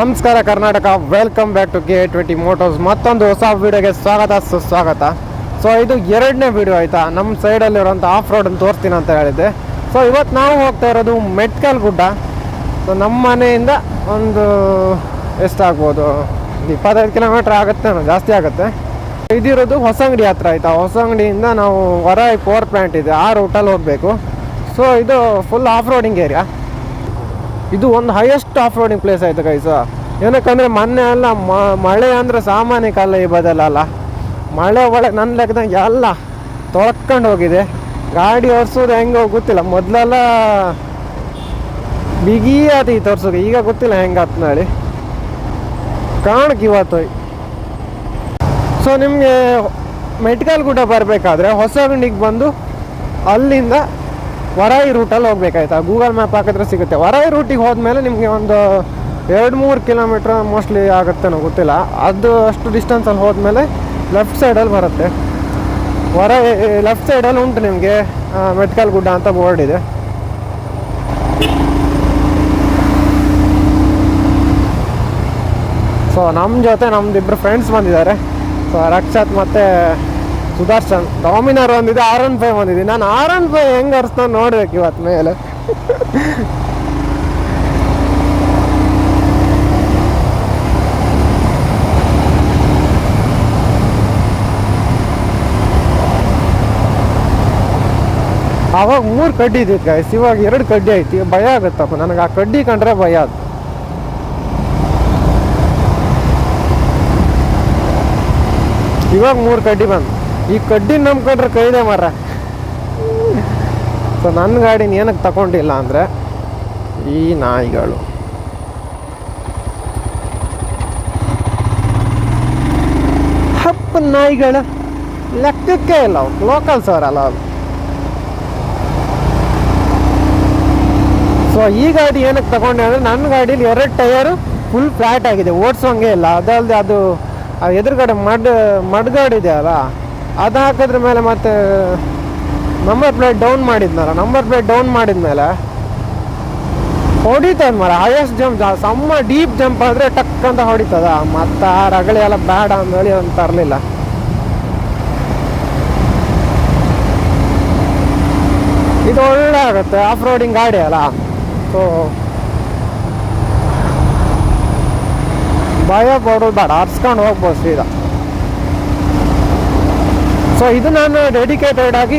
ನಮಸ್ಕಾರ Karnataka welcome back to K twenty motos ಮತ್ತೊಂದು ಹೊಸ ವಿಡಿಯೋಗೆ ಸ್ವಾಗತ, ಸುಸ್ವಾಗತ. ಸೊ ಇದು ಎರಡನೇ ವಿಡಿಯೋ ಆಯಿತಾ? ನಮ್ಮ ಸೈಡಲ್ಲಿರುವಂಥ ಆಫ್ ರೋಡನ್ನು ತೋರಿಸ್ತೀನಿ ಅಂತ ಹೇಳಿದ್ದೆ. ಸೊ ಇವತ್ತು ನಾವು ಹೋಗ್ತಾ ಇರೋದು ಮೆಟ್ಕಲ್ ಗುಡ್ಡ. ಸೊ ನಮ್ಮ ಮನೆಯಿಂದ ಒಂದು ಎಷ್ಟಾಗ್ಬೋದು ಇಪ್ಪತ್ತೈದು ಕಿಲೋಮೀಟ್ರ್ ಆಗುತ್ತೆ ಜಾಸ್ತಿ ಆಗುತ್ತೆ. ಇದಿರೋದು ಹೊಸಂಗಡಿ ಹತ್ರ ಆಯಿತಾ? ಹೊಸಂಗಡಿಯಿಂದ ನಾವು ಹೊರ ಪವರ್ ಪ್ಲ್ಯಾಂಟ್ ಇದೆ. ಆ ರೂಟಲ್ಲಿ ಹೋಗಬೇಕು. ಸೊ ಇದು ಫುಲ್ ಆಫ್ ರೋಡಿಂಗ್ ಏರಿಯಾ ಇದು ಒಂದು ಹೈಯೆಸ್ಟ್ ಆಫ್ ರೋಡಿಂಗ್ ಪ್ಲೇಸ್ ಆಯ್ತು ಗೈಸ ಏನಕ್ಕಂದ್ರೆ ಮೊನ್ನೆ ಅಲ್ಲ ಮಳೆ ಅಂದ್ರೆ ಸಾಮಾನ್ಯ ಕಾಲ ಈ ಬದಲಲ್ಲ ಮಳೆ ಒಳಗೆ ನನ್ನ ಲೆಕ್ಕದಂಗೆ ಎಲ್ಲ ತೊಳ್ಕೊಂಡು ಹೋಗಿದೆ. ಗಾಡಿ ಓಡಿಸೋದು ಹೆಂಗೋ ಗೊತ್ತಿಲ್ಲ. ಮೊದಲೆಲ್ಲ ಬಿಗಿ ಆತ ಈ ತೋರ್ಸೋದು ಈಗ ಗೊತ್ತಿಲ್ಲ ಹೆಂಗಾತ್ ನಾಳೆ ಕಾಣಕ್ಕೆ ಇವತ್ತು. ಸೊ ನಿಮಗೆ ಮೆಡಿಕಲ್ ಗುಡ್ಡ ಬರಬೇಕಾದ್ರೆ ಹೊಸಗಂಡಿಗೆ ಬಂದು ಅಲ್ಲಿಂದ ವರಾಯಿ ರೂಟಲ್ಲಿ ಹೋಗ್ಬೇಕಾಯ್ತಾ. ಗೂಗಲ್ ಮ್ಯಾಪ್ ಹಾಕಿದ್ರೆ ಸಿಗುತ್ತೆ. ವರಾಯಿ ರೂಟಿಗೆ ಹೋದ್ಮೇಲೆ ನಿಮಗೆ ಒಂದು ಎರಡು, ಮೂರು ಕಿಲೋಮೀಟ್ರ್ ಮೋಸ್ಟ್ಲಿ ಆಗುತ್ತೇನೋ ಗೊತ್ತಿಲ್ಲ. ಅದು ಅಷ್ಟು ಡಿಸ್ಟೆನ್ಸಲ್ಲಿ ಹೋದ್ಮೇಲೆ ಲೆಫ್ಟ್ ಸೈಡಲ್ಲಿ ಬರುತ್ತೆ. ಹೊರ ಲೆಫ್ಟ್ ಸೈಡಲ್ಲಿ ಉಂಟು ನಿಮಗೆ ಮೆಡಿಕಲ್ ಗುಡ್ಡ ಅಂತ ಬೋರ್ಡ್ ಇದೆ. ಸೊ ನಮ್ಮ ಜೊತೆ ನಮ್ದು ಇಬ್ಬರು ಫ್ರೆಂಡ್ಸ್ ಬಂದಿದ್ದಾರೆ. ಸೊ ರಕ್ಷತ್ ಮತ್ತು ಸುದರ್ಶನ್, ಡಾಮಿನರ್ ಒಂದಿದೆ, ಆರ್ ಒನ್ ಫೈವ್ ಒಂದಿದೆ. ನಾನು ಆರ್ ಒನ್ ಫೈವ್ ಹೆಂಗೆ ಅರ್ಸ್ತಾನೆ ನೋಡ್ಬೇಕು ಇವತ್ತು ಮೇಲೆ. ಅವಾಗ ಮೂರು ಕಡ್ಡಿ ಇದ್ದಿತ್ತು ಗಾಯ್ಸ್ ಇವಾಗ ಎರಡು ಕಡ್ಡಿ ಐತಿ. ಭಯ ಆಗುತ್ತಪ್ಪ ನನಗೆ ಆ ಕಡ್ಡಿ ಕಂಡ್ರೆ ಭಯ ಅದು ಇವಾಗ ಮೂರು ಕಡ್ಡಿ ಬಂದು ಈ ಕಡ್ಡಿ ನಂಬ್ಕೊಂಡ್ರೆ ಕೈದೆ ಮರ. ಸೊ ನನ್ನ ಗಾಡಿನ ಏನಕ್ಕೆ ತಗೊಂಡಿಲ್ಲ ಅಂದರೆ ಈ ನಾಯಿಗಳು. ಹಪ್ಪ ನಾಯಿಗಳು ಲೆಕ್ಕಕ್ಕೆ ಇಲ್ಲ ಲೋಕಲ್ ಲೋಕಲ್ಸ್ ಅವರಲ್ಲ ಅವರು. ಸೊ ಈ ಗಾಡಿ ಏನಕ್ಕೆ ತಗೊಂಡೆ ಅಂದರೆ ನನ್ನ ಗಾಡೀಲಿ ಎರಡು ಟೈರು ಫುಲ್ ಫ್ಲ್ಯಾಟ್ ಆಗಿದೆ, ಓಡಿಸೋಂಗೆ ಇಲ್ಲ. ಅದಲ್ಲದೆ ಅದು ಎದುರುಗಡೆ ಮಡ್, ಮಡ್ಗಾಡಿದೆ ಅಲ್ಲ? ಅದು ಹಾಕಿದ್ರ ಮೇಲೆ ಮತ್ತೆ ನಂಬರ್ ಪ್ಲೇಟ್ ಡೌನ್ ಮಾಡಿದ್ನಲ್ಲ ನಂಬರ್ ಪ್ಲೇಟ್ ಡೌನ್ ಮಾಡಿದ್ಮೇಲೆ ಹೊಡಿತದ ಮರ ಹೈಯೆಸ್ಟ್ ಜಂಪ್ ಸಮ್ಮ ಡೀಪ್ ಜಂಪ್ ಆದರೆ ಟಕ್ ಅಂತ ಹೊಡಿತದ. ಮತ್ತೆ ಆ ರಗಳಿ ಎಲ್ಲ ಬೇಡ ಅಂದೇಳಿ ಅಂತ ತರಲಿಲ್ಲ. ಇದು ಒಳ್ಳೆ ಆಗುತ್ತೆ ಆಫ್ ರೋಡಿಂಗ್ ಗಾಡಿ ಅಲ್ಲ. ಸೊ ಭಯ ಪಡೋದು ಬೇಡ, ಹರ್ಸ್ಕೊಂಡು ಹೋಗ್ಬೋದು ಸೀದಾ. ಸೊ ಇದು ನಾನು ಡೆಡಿಕೇಟೆಡ್ ಆಗಿ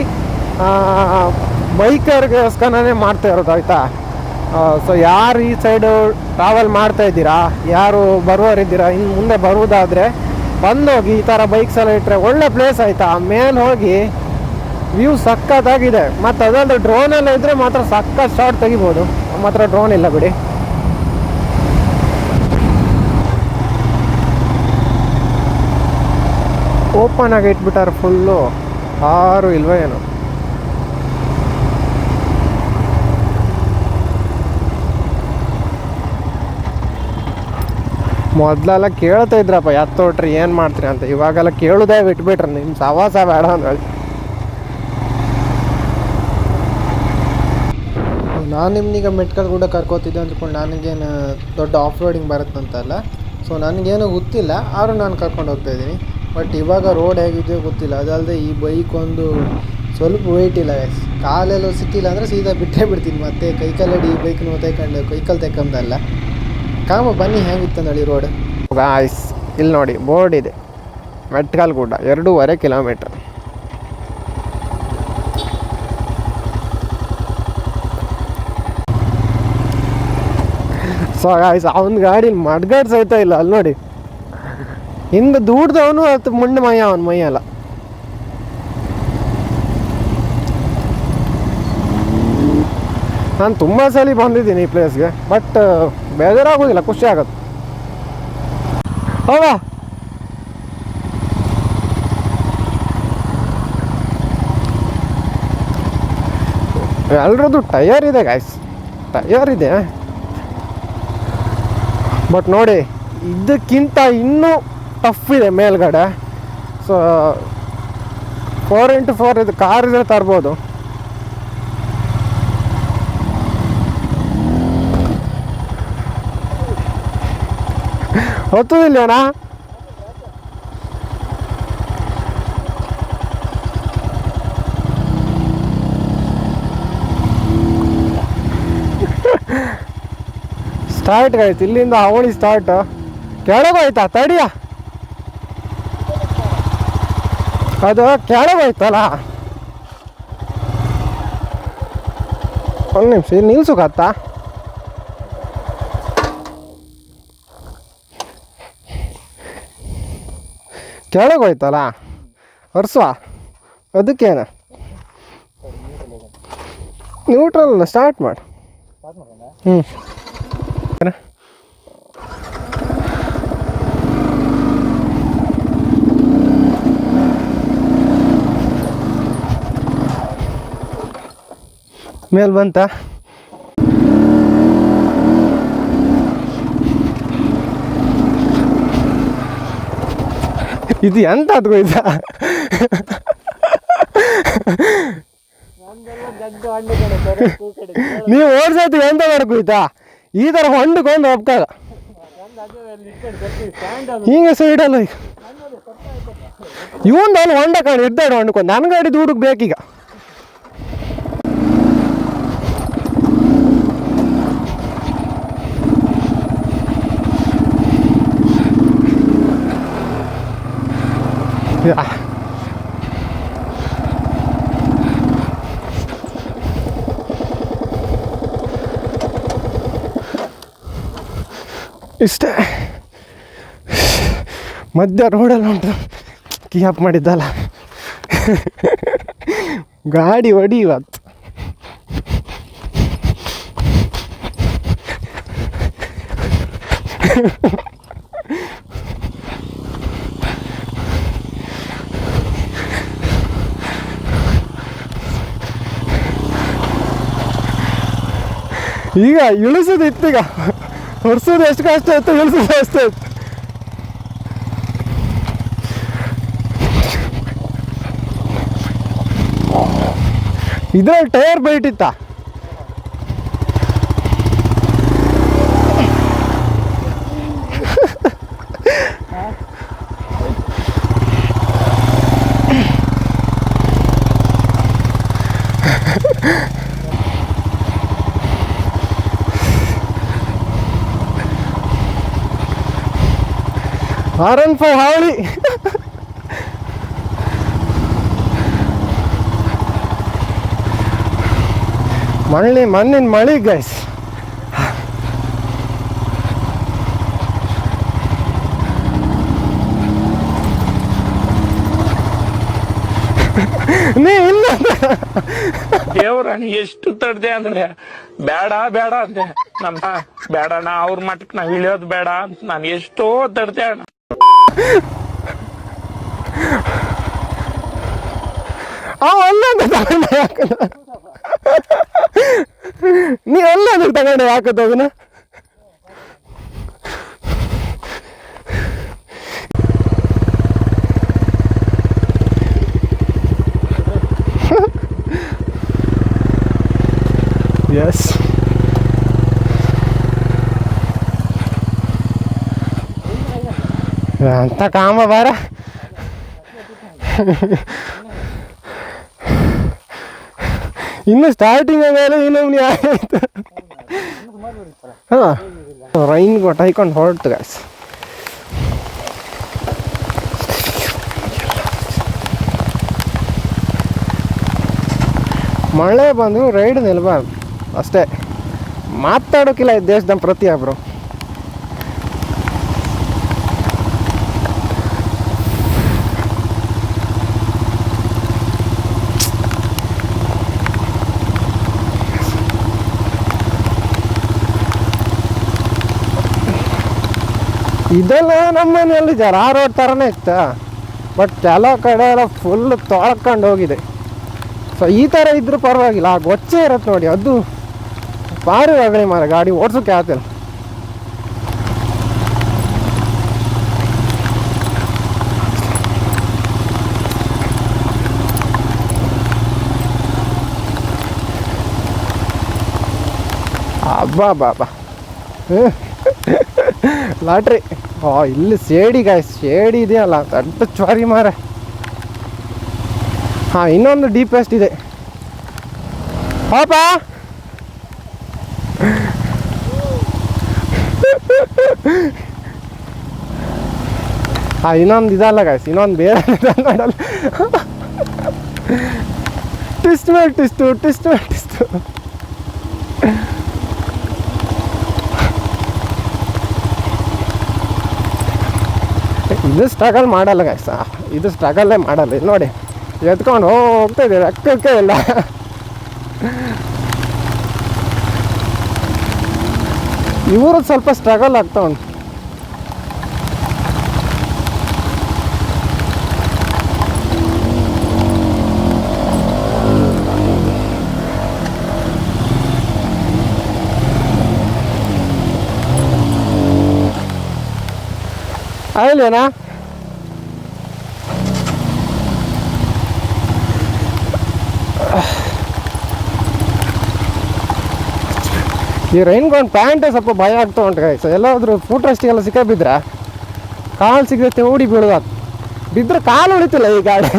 ಬೈಕರ್ಗೋಸ್ಕರನೇ ಮಾಡ್ತಾ ಇರೋದು, ಆಯಿತಾ? ಸೊ ಯಾರು ಈ ಸೈಡು ಟ್ರಾವೆಲ್ ಮಾಡ್ತಾ ಇದ್ದೀರಾ? ಯಾರು ಬರುವರಿದ್ದೀರಾ ಇನ್ನು ಮುಂದೆ ಬರುವುದಾದರೆ, ಬಂದೋಗಿ ಈ ಥರ ಬೈಕ್ಸ್ ಎಲ್ಲ ಇಟ್ಟರೆ ಒಳ್ಳೆ ಪ್ಲೇಸ್ ಆಯಿತಾ? ಮೇಲೆ ಹೋಗಿ ವ್ಯೂ ಸಖತ್ತಾಗಿದೆ. ಮತ್ತು ಅದೊಂದು ಡ್ರೋನ್ ಎಲ್ಲ ಇದ್ದರೆ ಮಾತ್ರ ಸಖತ್ ಶಾರ್ಟ್ ತೆಗಿಬೋದು. ನಮ್ಮ ಡ್ರೋನ್ ಇಲ್ಲ ಬಿಡಿ. ಓಪನ್ ಆಗಿ ಇಟ್ಬಿಟ್ಟಾರೆ ಫುಲ್ಲು. ಆರು ಇಲ್ವ ಏನು. ಮೊದಲೆಲ್ಲ ಕೇಳ್ತಾ ಇದ್ರಪ್ಪ ಎತ್ತೋಟ್ರಿ ಏನು ಮಾಡ್ತೀರಿ? ಅಂತ. ಇವಾಗೆಲ್ಲ ಕೇಳೋದೇ ಬಿಟ್ಬಿಟ್ರಿ. ನಿಮ್ಮ ಸವಾಸ ಬೇಡ ಅಂತ ಹೇಳಿ. ನಾನು ನಿಮ್ನೀಗ ಕೂಡ ಕರ್ಕೋತಿದ್ದೆ ಅಂದ್ಕೊಂಡು ನನಗೇನು ದೊಡ್ಡ ಆಫ್ ರೋಡಿಂಗ್ ಬರುತ್ತಂತಲ್ಲ ಸೊ ನನಗೇನು ಗೊತ್ತಿಲ್ಲ. ಆದರೂ ನಾನು ಕರ್ಕೊಂಡು ಹೋಗ್ತಾ ಇದ್ದೀನಿ. ಬಟ್ ಇವಾಗ ರೋಡ್ ಹೇಗಿದೆಯೋ ಗೊತ್ತಿಲ್ಲ. ಅದಲ್ಲದೆ ಈ ಬೈಕ್ ಒಂದು ಸ್ವಲ್ಪ ವೆಯ್ಟ್ ಇಲ್ಲ ಗೈಸ್ ಕಾಲೆಲ್ಲೂ ಸಿಕ್ಕಿಲ್ಲ ಅಂದರೆ ಸೀದಾ ಬಿಟ್ಟೇ ಬಿಡ್ತೀನಿ. ಮತ್ತೆ ಕೈಕಾಲಡಿ ಈ ಬೈಕ್ನ ತೆಕೊಂಡು, ಕೈಕಾಲು ತೆಕ್ಕಂದಲ್ಲ ಕಾಮ, ಬನ್ನಿ ಹೇಗಿತ್ತಂದಳಿ ರೋಡ್ ಗಾಯ್ಸ್ ಇಲ್ಲಿ ನೋಡಿ, ಬೋರ್ಡ್ ಇದೆ. ಮೆಟ್ಕಾಲ್ ಗುಡ್ಡ, ಎರಡೂವರೆ ಕಿಲೋಮೀಟ್ರ್ ಸೊ ಗಾಯ್ಸ್ ಅವನ ಗಾಡಿ ಮಡ್ಗಾಡ್ ಸಹಿತ ಇಲ್ಲ. ಅಲ್ಲಿ ನೋಡಿ. ಹಿಂದೆ ದೂಡ್ದವನು ಅದು ಮುಂದೆ ಮಯ ಅವನು ಮೈ ಅಲ್ಲ. ನಾನು ತುಂಬ ಸಲ ಬಂದಿದ್ದೀನಿ ಈ ಪ್ಲೇಸ್ಗೆ ಬಟ್ ಬೇಜಾರಾಗೋದಿಲ್ಲ ಖುಷಿ ಆಗುತ್ತೆ ಹೌದಾ ಎಲ್ರದ್ದು ಟಯರ್ ಇದೆ ಗಾಯ್ಸ್ ಟಯರ್ ಇದೆ. ಬಟ್ ನೋಡಿ, ಇದಕ್ಕಿಂತ ಇನ್ನೂ ಟಫ್ ಇದೆ ಮೇಲ್ಗಡೆ. ಸೊ ಫೋರ್ ಇಂಟು ಫೋರ್ ಇದು ಕಾರ್ ಇದ್ರೆ ತರ್ಬೋದು. ಹೊತ್ತದಿಲ್ಲಣ್ಣ ಸ್ಟಾರ್ಟ್ ಆಯ್ತು ಇಲ್ಲಿಂದ ಅವಳಿ ಸ್ಟಾರ್ಟ್ ಕೆಳಗೋಯ್ತಾ ತಡಿಯಾ? ಅದು ಕೆಳಗೋಯ್ತಲ್ಲ ಒಂದು ನಿಮಿಷ ಇಲ್ಲಿ ನಿಲ್ಸುಕತ್ತಾ ಕೆಳಗೋಯ್ತಲ್ಲ ಹರ್ಸುವ ಅದಕ್ಕೇನು? ನ್ಯೂಟ್ರಲ್ ಸ್ಟಾರ್ಟ್ ಮಾಡಿ. ಹ್ಞೂ ಮೇಲ್ ಬಂತ? ಇದು ಎಂತ ಅದ್ಕೋಯ್ತ ನೀವು ಓಡ್ಸೋದು ಎಂತ ಮಾಡ್ಕೋಯ್ತಾ ಈ ಥರ ಹೋಗ್ತಾ ಹೋಗ್ತಾಗ ಹಿಂಗೆ ಸೈಡಲ್ಲ ಇವನ್ ಅಲ್ಲಿ ಹೊಂಡ ಕಾಣಿ ಇದ್ದಾಡು ಹೊಂಡ್ಕೊಂಡು ನನ್ನ ಗಾಡಿ ದುಡುಕ್ ಬೇಕೀಗ. ಯಾ. ಇಷ್ಟೇ ಮಧ್ಯ ರೋಡಲ್ಲಿ ಉಂಟು ಕಿಯಾಪ್ ಮಾಡಿದ್ದಲ್ಲ ಗಾಡಿ ಹೊಡಿ ಇವತ್ತು ಈಗ ಇಳಿಸೋದು ಇತ್ತೀಗ. ಹೊಡ್ಸೋದು ಎಷ್ಟು ಕಷ್ಟ ಇತ್ತು ಇಳಿಸೋದು ಅಷ್ಟೇ ಇತ್ತು. ಇದ್ರಲ್ಲಿ tyre bite R N five ಹಾವಳಿ. ಮಳ್ಳಿ ಮಣ್ಣಿನ ಮಳಿ ಗೈಸ್ ನೀ ಎಷ್ಟು ತಡ್ದೆ ಅಂದ್ರೆ, ಬೇಡ ಬೇಡ ಅಂದೆ. ನಮ್ಮ ಬೇಡಣ್ಣ, ಅವ್ರ ಮಟ್ಟಕ್ಕೆ ನಾವ್ ಇಳಿಯೋದು ಬೇಡ ಅಂತ ನಾನು ಎಷ್ಟೋ ತಡ್ದೆ ಅಣ್ಣ. ಅವ ಅಲ್ಲಂದ್ರೆ ತಗೊಂಡೆ ಹಾಕದ ನೀ ಅಲ್ಲಂದ್ರೆ ತಗೊಂಡೆ ಹಾಕದ ಅದನ್ನ ಎಸ್ ಅಂತ ಕಾಮ ಬಾರ. ಇನ್ನು ಸ್ಟಾರ್ಟಿಂಗ್ ಮೇಲೆ ಇನ್ನೊಮ್ಮೆ ಆಯ್ತು ಹಾಂ. ರೈನ್ ಕೊಟ್ಟು ಹಾಯ್ಕೊಂಡು ಹೊರಟು ಗಾಯ್ಸ್ ಮಳೆ ಬಂದು ರೈಡ್ ನಿಲ್ಬಾರ್ದು. ಅಷ್ಟೇ. ಮಾತಾಡೋಕ್ಕಿಲ್ಲ ಈ ದೇಶದ ಪ್ರತಿಯೊಬ್ಬರು ಇದೆಲ್ಲ ನಮ್ಮ ಮನೆಯಲ್ಲಿ ಜರ ರೋಡ್ ಥರನೇ ಇತ್ತು. ಬಟ್ ಕೆಲವು ಕಡೆ ಎಲ್ಲ ಫುಲ್ ತೊಳ್ಕೊಂಡು ಹೋಗಿದೆ. ಸೊ ಈ ಥರ ಇದ್ದರೂ ಪರವಾಗಿಲ್ಲ. ಆ ಗೊಚ್ಚೆ ಇರತ್ತೆ ನೋಡಿ. ಅದು ಭಾರಿ ಒಳ್ಳೆ ಮಾರ ಗಾಡಿ ಓಡಿಸೋಕೆ ಆಗ್ತಿಲ್ಲ ಅಬ್ಬಾ ಬಾಬಾ ಲಾಟ್ರಿ. ಓ, ಇಲ್ಲಿ ಸೇಡಿ ಗಾಯ್ ಸೇಡಿ ಇದೆಯಲ್ಲ, ದೊಡ್ಡ ಚ್ವಾರಿ ಮಾರೆ ಹಾ, ಇನ್ನೊಂದು ಡೀಪೆಸ್ಟ್ ಇದೆ. ಪಾಪ! ಹಾ, ಇನ್ನೊಂದು ಇದಲ್ಲ ಗಾಯ್ಸ್ ಇನ್ನೊಂದು ಬೇರೆ ಟಿಸ್ಟ್ ಮೇಲೆ ಟಿಸ್ಟು ಟಿಸ್ಟ್ ಮೇಲೆ ಟಿಸ್ಟು ಇದು ಸ್ಟ್ರಗಲ್ ಮಾಡಲ್ಲ ಗಾಯ್ಸ ಇದು ಸ್ಟ್ರಗಲ್ಲೇ ಮಾಡಲ್ಲ. ಇಲ್ಲಿ ನೋಡಿ, ಎತ್ಕೊಂಡು ಹೋಗ್ತಾ ಇದೆ ಅಕ್ಕಕ್ಕೆ ಇಲ್ಲ. ಇವರು ಸ್ವಲ್ಪ ಸ್ಟ್ರಗಲ್ ಆಗ್ತಾ ಉಂಟು. ಆಗ್ಲೇನಾ ಈ ರೈನ್ಗೊಂಡು ಪ್ಯಾಂಟೇ ಸ್ವಲ್ಪ ಭಯ ಆಗ್ತಾ ಉಂಟು ಗಾಯ್ಸ್ ಎಲ್ಲಾದ್ರೂ ಫುಟ್ ಸಿಕ್ಕ ಸಿಕ್ಕಾಬಿದ್ರೆ? ಕಾಲು ಸಿಗತ್ತೆ ಓಡಿ ಬೀಳುವ. ಬಿದ್ದರೆ ಕಾಲು ಉಳಿತಿಲ್ಲ ಈ ಗಾಡಿ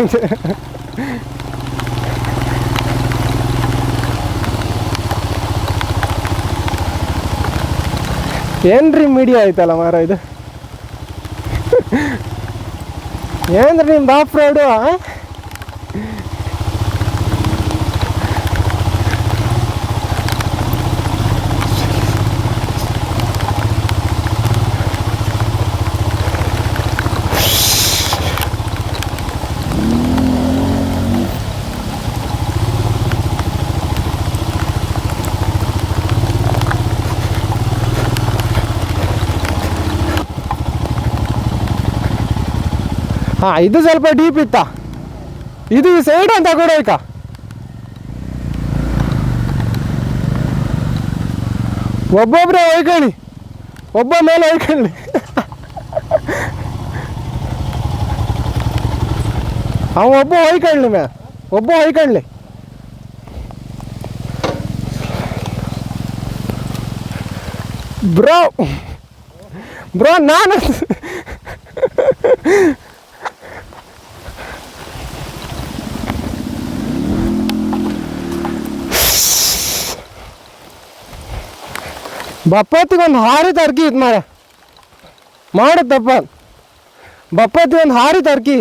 ಏನ್ರಿ ಮೀಡಿಯಾ ಆಯ್ತಲ್ಲ ಮಾರ ಇದು? ಏನ್ರಿ ನಿಮ್ದು ಆಫ್ ರೋಡು ಹಾಂ, ಇದು ಸ್ವಲ್ಪ ಡೀಪ್ ಇತ್ತ? ಇದು ಸೈಡ್ ಅಂತ ಕೂಡ ಈಗ. ಒಬ್ಬೊಬ್ಬರೇ ಒಯ್ಕೊಳ್ಳಿ ಒಬ್ಬ ಮೇಲೆ ಒಯ್ಕೊಳ್ಳಿ ಅವ ಒಬ್ಬ ಒಯ್ಕೊಳ್ಳಿ ಮ್ಯಾ ಒಬ್ಬ ಒಯ್ಕೊಳ್ಳಿ ಬ್ರೋ ಬ್ರೋ, ನಾನು ಬಪ್ಪತ್ತಿಗೊಂದು ಹಾರಿ ತರ್ಕಿ ಇದು ಮಾರ ಮಾಡುತ್ತಪ್ಪ ಬಪ್ಪತ್ತಿ ಒಂದು ಹಾರಿ ತರ್ಕಿ.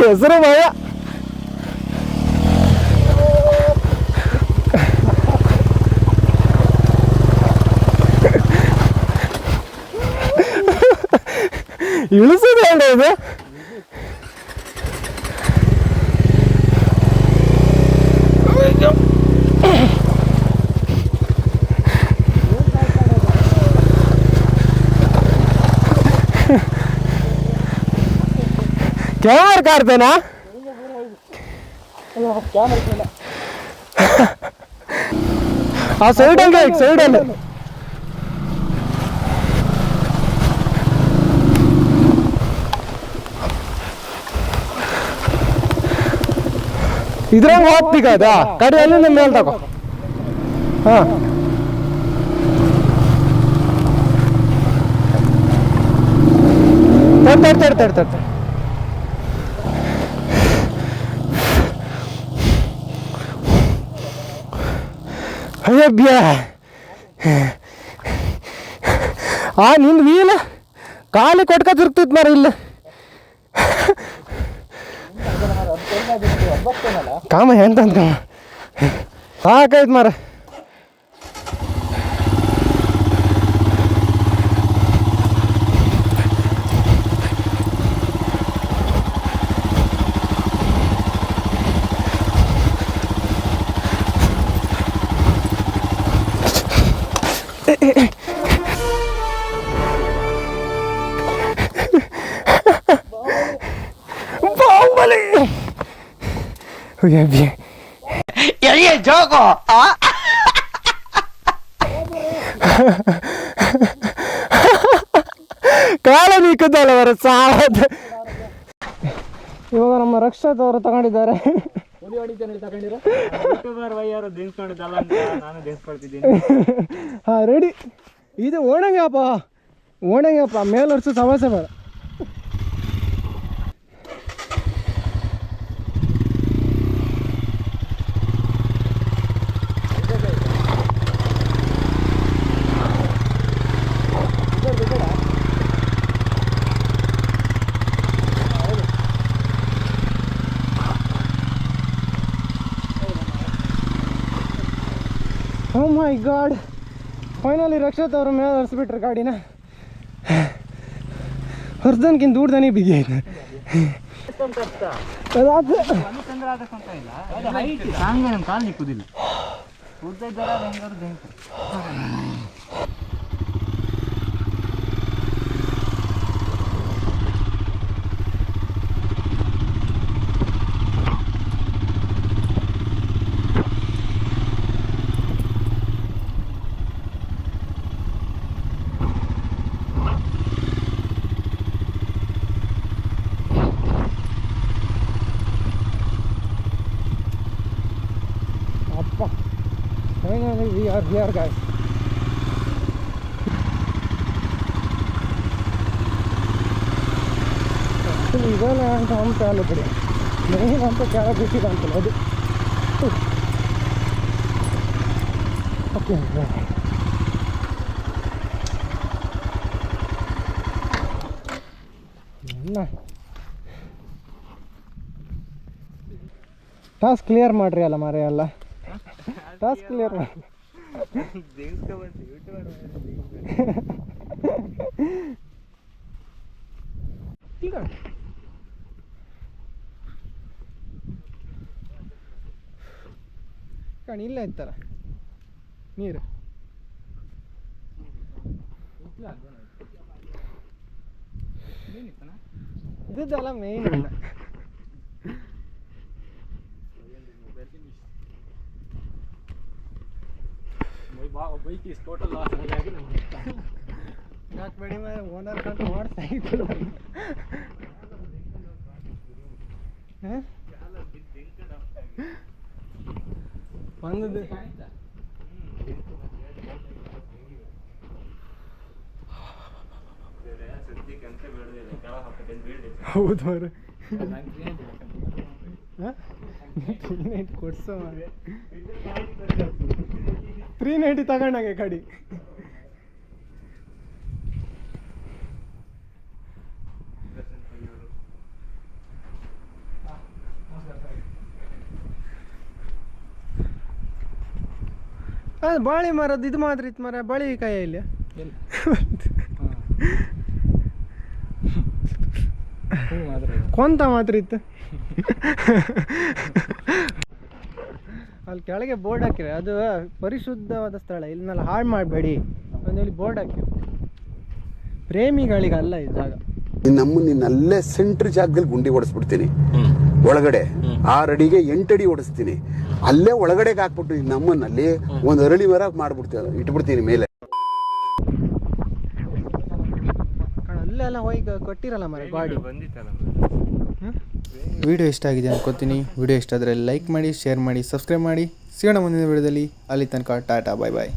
ಹೆಸರು ಭಯ ಇಳಿಸೋದು ಹೇಳಿ ಇದು ಕ್ಯಾಮರ ಕಾಡ್ತೇನಾ ಆ ಸೈಡಲ್ಲಿ ಸೈಡಲ್ಲಿ ಇದ್ರಂಗ ಹೋಗ್ತೀಗ ಅದ ಕಡೆ ಅಲ್ಲಿಂದ ಮೇಲೆ ತಗೋ. ಹಾ. ತಡ್ ಅಯ್ಯಬ್ಯ ಆ, ನಿನ್ ವೀಲ್ ಕಾಲಿ ಕೊಟ್ಕ ತಿರುಗ್ತಿತ್ತು ಮಾರ ಇಲ್ಲ. ಕಾಮ ಎಂತ ಕಾಮ? ಸಾಕಾಯ್ತು ಮಾರ ಅಯ್ಯಬ್ಯ El choco! Ah? ಕಾಲ ನಿಕ್ಕದಲ್ಲ ಅವರ ಸಾವತ್ ಇವಾಗ ನಮ್ಮ ರಕ್ಷತ್ ಅವರು ತಗೊಂಡಿದ್ದಾರೆ. ಹಾ ರೆಡಿ ಇದು ಓಣಂಗಪ್ಪ ಓಣಂಗಪ್ಪ ಮೇಲೆ ವರ್ಷ ಸಮಸ್ಯೆ ಬೇಡ ಓ ಮೈ ಗಾಡ್. ಫೈನಲಿ ರಕ್ಷತ್ ಅವ್ರ ಮೇಲೆ ಹರಿಸ್ಬಿಟ್ರು ಗಾಡಿನ. ಹೊರ್ದನ್ಕಿಂತ ದೂರದನಿ ಬಿಗಿ ಐತೆ ಅದಾದ ಕಾಲು ನಿಕ್ಕುದಿಲ್ಲ ಉದ್ದ ಇದ್ದಾರೆ ಹೆಂಗಾರು ಬೆಂಕಿ ಅಪ್ಪ ಫೈನಲಿ guys. ಇದೇನೆ ಅಂತ ಹಂಪ ಅಲ್ಲ ಬಿಡಿ ಮೇನ್ ಅಂತ ಕೆಳಗೆ ಬಿಟ್ಟಿದ ಅಂತಲ್ಲ ಅದು ಓಕೆ ಟಾಸ್ಕ್ ಕ್ಲಿಯರ್ ಮಾಡ್ರಿ ಅಲ್ಲ ಮಾರೇ ಟಾಸ್ಕ್ ಕ್ಲಿಯರ್ ಮಾಡಿ ಈಗ ಕಣ್ ಇಲ್ಲ ಇತ್ತಲ್ಲ ನೀರು. ಇದ್ದಲ್ಲ ಮೇನ್ ಯಾಕೆ ಬೇಡಿ ಮೇಲೆ ಓನರ್ ಕಂಡು ಇದ್ರು ಬಂದದ್ದು ಹೌದು ಅವ್ರು. ನೈಟ್ ಕೊಡ್ಸೋ ತ್ರೀ ನೈಂಟಿ ತಗೊಂಡಾಗೆ ಕಡಿ. ಅದು ಬಾಳೆ ಮರದ್ದು ಇದು ಮಾತ್ರ ಇತ್ತು ಮರ ಬಳಿ ಕಾಯ ಇಲ್ಲ ಕೊಂತ ಮಾತ್ರ ಇತ್ತು. ಕೆಳಗೆ ಬೋರ್ಡ್ ಹಾಕಿರಿ ಅದು ಪರಿಶುದ್ಧವಾದ ಸ್ಥಳ. ಇಲ್ಲೆಲ್ಲ ಹಾಳು ಮಾಡಬೇಡಿ. ಅಂದೇಳಿ ಬೋರ್ಡ್ ಹಾಕಿರಿ ಪ್ರೇಮಿಗಳಿಗಲ್ಲ ಈ ಜಾಗ. ನಮ್ಮ ನಿನ್ನ ಅಲ್ಲೇ ಸೆಂಟ್ರ್ ಜಾಗದಲ್ಲಿ ಗುಂಡಿ ಹೊಡೆಸ್ಬಿಡ್ತೀನಿ ಒಳಗಡೆ ಆರು ಅಡಿಗೆ ಎಂಟು ಅಡಿ ಹೊಡೆಸ್ತೀನಿ ಅಲ್ಲೇ ಒಳಗಡೆಗೆ ಹಾಕ್ಬಿಟ್ಟು ನಮ್ಮನ್ನಲ್ಲಿ ಒಂದು ಅರಳಿ ಮರ ಮಾಡ್ಬಿಡ್ತೀನಿ ಇಟ್ಬಿಡ್ತೀನಿ ಮೇಲೆ. ಕಾರಣ ಅಲ್ಲೆಲ್ಲ ಹೋಗಿ ಕೊಟ್ಟಿರಲ್ಲ ಮರ ಗಾಡಿ. ವಿಡಿಯೋ ಇಷ್ಟ ಆಗಿದೆ ಅನ್ಕೋತೀನಿ. ವಿಡಿಯೋ ಇಷ್ಟ ಆದರೆ ಲೈಕ್ ಮಾಡಿ ಶೇರ್ ಮಾಡಿ ಸಬ್ಸ್ಕ್ರೈಬ್ ಮಾಡಿ. ಸಿಗೋಣ ಮುಂದಿನ ವಿಡಿಯೋದಲ್ಲಿ. ಅಲ್ಲಿ ತನಕ ಟಾಟಾ ಬಾಯ್ ಬಾಯ್